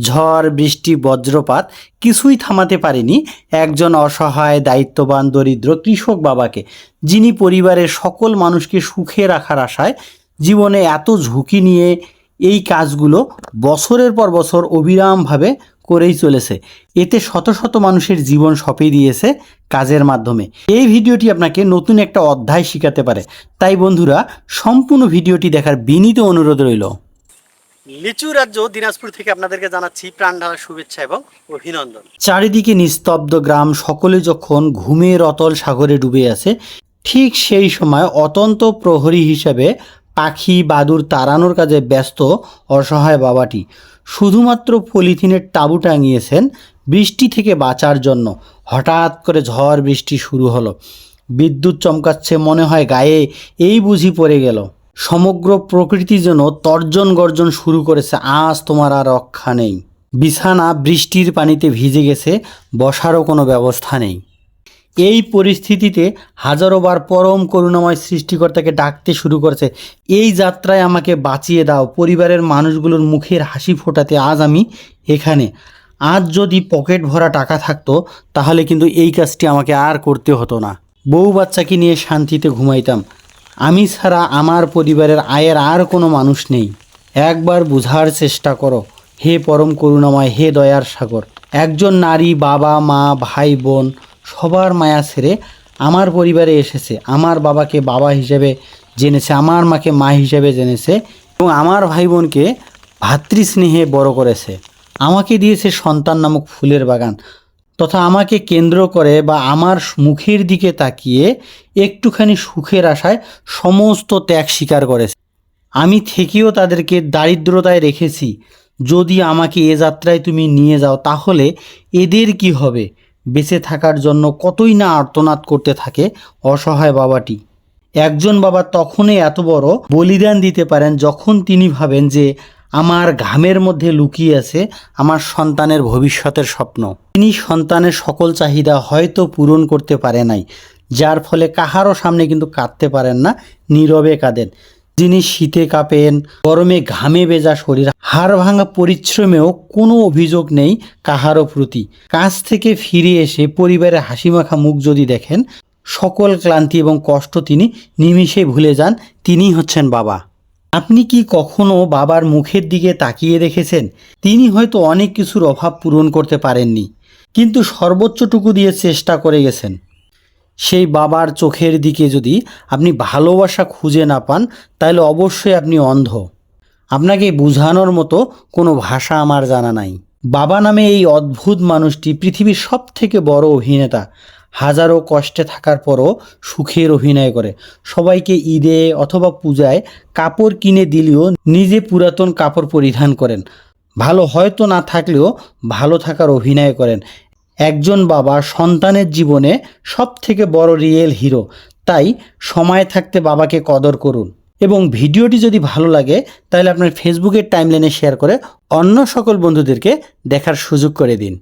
ঝড়, বৃষ্টি, বজ্রপাত কিছুই থামাতে পারেনি একজন অসহায়, দায়িত্ববান, দরিদ্র কৃষক বাবাকে, যিনি পরিবারের সকল মানুষকে সুখে রাখার আশায় জীবনে এত ঝুঁকি নিয়ে এই কাজগুলো বছরের পর বছর অবিরামভাবে করেই চলেছে। এতে শত শত মানুষের জীবন সঁপে দিয়েছে কাজের মাধ্যমে। এই ভিডিওটি আপনাকে নতুন একটা অধ্যায় শিখাতে পারে। তাই বন্ধুরা, সম্পূর্ণ ভিডিওটি দেখার বিনীত অনুরোধ রইল। লিচু রাজ্য দিনাজপুর থেকে আপনাদেরকে জানাচ্ছি প্রাণ ঢালা শুভেচ্ছা এবং অভিনন্দন। চারিদিকে নিস্তব্ধ গ্রাম, সকলে যখন ঘুমের অতল সাগরে ডুবে আছে, ঠিক সেই সময় অতন্ত প্রহরী হিসাবে পাখি বাদুর তাড়ানোর কাজে ব্যস্ত অসহায় বাবাটি। শুধুমাত্র পলিথিনের তাঁবু টাঙিয়েছেন বৃষ্টি থেকে বাঁচার জন্য। হঠাৎ করে ঝড় বৃষ্টি শুরু হলো। বিদ্যুৎ চমকাচ্ছে মনে হয় গায়ে, এই বুঝি পড়ে গেল। সমগ্র প্রকৃতি যেন তর্জন গর্জন শুরু করেছে। আজ তোমার আর রক্ষা নেই। বিছানা বৃষ্টির পানিতে ভিজে গেছে, বসারও কোনো ব্যবস্থা নেই। এই পরিস্থিতিতে হাজারো বার পরম করুণাময় সৃষ্টিকর্তাকে ডাকতে শুরু করেছে। এই যাত্রায় আমাকে বাঁচিয়ে দাও, পরিবারের মানুষগুলোর মুখের হাসি ফোটাতে আজ আমি এখানে। আজ যদি পকেট ভরা টাকা থাকতো, তাহলে কিন্তু এই কাজটি আমাকে আর করতে হতো না। বউ বাচ্চাকে নিয়ে শান্তিতে ঘুমাইতাম। আমি ছাড়া আমার পরিবারের আয়ের আর কোনো মানুষ নেই। একবার বুঝার চেষ্টা করো, হে পরম করুণাময়, হে দয়ার সাগর। একজন নারী বাবা, মা, ভাই, বোন, সবার মায়া ছেড়ে আমার পরিবারে এসেছে। আমার বাবাকে বাবা হিসেবে জেনেছে, আমার মাকে মা হিসেবে জেনেছে এবং আমার ভাই বোনকে ভাতৃস্নেহে বড় করেছে। আমাকে দিয়েছে সন্তান নামক ফুলের বাগান। তথা আমাকে কেন্দ্র করে বা আমার মুখের দিকে তাকিয়ে একটুখানি সুখের আশায় সমস্ত ত্যাগ স্বীকার করেছে। আমি থেকেও তাদেরকে দারিদ্রতায় রেখেছি। যদি আমাকে এ যাত্রায় তুমি নিয়ে যাও, তাহলে এদের কি হবে? বেঁচে থাকার জন্য কতই না আর্তনাদ করতে থাকে অসহায় বাবাটি। একজন বাবা তখনই এত বড় বলিদান দিতে পারেন যখন তিনি ভাবেন যে আমার ঘামের মধ্যে লুকিয়ে আছে আমার সন্তানের ভবিষ্যতের স্বপ্ন। তিনি সন্তানের সকল চাহিদা হয়তো পূরণ করতে পারে নাই, যার ফলে কাহারও সামনে কিন্তু কাঁদতে পারেন না, নীরবে কাঁদেন। যিনি শীতে কাঁপেন, গরমে ঘামে বেজা শরীর। হাড় ভাঙা পরিশ্রমেও কোনো অভিযোগ নেই কাহারও প্রতি। কাজ থেকে ফিরে এসে পরিবারের হাসিমাখা মুখ যদি দেখেন, সকল ক্লান্তি এবং কষ্ট তিনি নিমিষে ভুলে যান, তিনিই হচ্ছেন বাবা। আপনি কি কখনো বাবার মুখের দিকে তাকিয়ে দেখেছেন? তিনি হয়তো অনেক কিছুর অভাব পূরণ করতে পারেননি, কিন্তু সর্বোচ্চটুকু দিয়ে চেষ্টা করে গেছেন। সেই বাবার চোখের দিকে যদি আপনি ভালোবাসা খুঁজে না পান, তাহলে অবশ্যই আপনি অন্ধ। আপনাকে বোঝানোর মতো কোনো ভাষা আমার জানা নাই। বাবা নামে এই অদ্ভুত মানুষটি পৃথিবীর সব থেকে বড় অভিনেতা। হাজারো কষ্টে থাকার পরও সুখের অভিনয় করে। সবাইকে ঈদে অথবা পূজায় কাপড় কিনে দিলেও নিজে পুরাতন কাপড় পরিধান করেন। ভালো হয়তো না থাকলেও ভালো থাকার অভিনয় করেন। একজন বাবা সন্তানের জীবনে সব থেকে বড় রিয়েল হিরো তাই সময় থাকতে বাবাকে কদর করুন। এবং ভিডিওটি যদি ভালো লাগে, তাহলে আপনার ফেসবুকের টাইমলাইনে শেয়ার করে অন্য সকল বন্ধুদেরকে দেখার সুযোগ করে দিন।